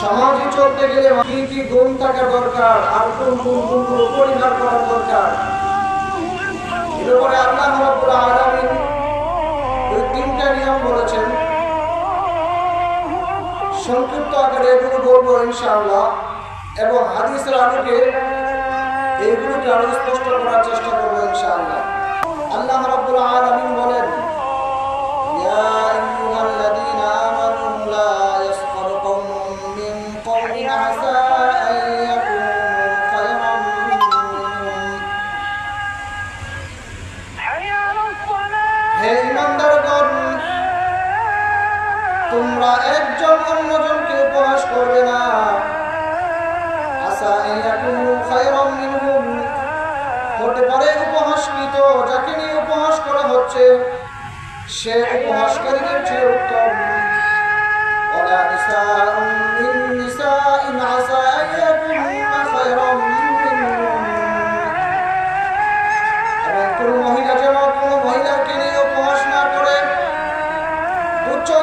সমাজে চলতে গেলে কি কি গুণ থাকা দরকার? আর কোন কোন গুণগুলো পরিহার করা দরকার? এর উপরে আল্লাহ রাব্বুল ওই তিনটা নিয়ম বলেছেন। সংক্ষিপ্ত আকারে এগুলো বলব ইনশাআল্লাহ। এবং হাদিসের আলোকে এইগুলোকে আরও স্পষ্ট করার চেষ্টা তোমরা একজন অন্যজনকে উপহাস করবে না। আশা হতে পারে উপহাসকৃত, যাকে নিয়ে উপহাস করা হচ্ছে, সে উপহাসকারীদের চেয়ে উত্তম।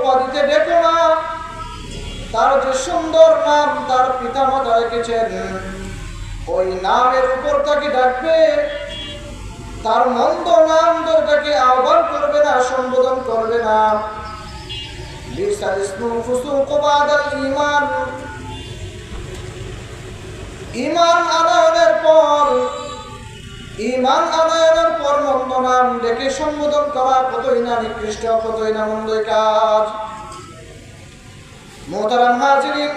উপাধিতে ডেকো না তার যে সুন্দর নাম, তার পিতামাতা রেখেছেন। ওই নামের উপর তাকে ডাকবে। তার মন্দ নাম তাকে আহ্বান করবে না, সম্বোধন করবে না। ফুসুক ঈমান ঈমান পর ইমান আনয়নের পর মন্দ ডেকে সম্বোধন করা কতই না নিকৃষ্ট কতই না মন্দ কাজ। মোহতারাম হাজিরিন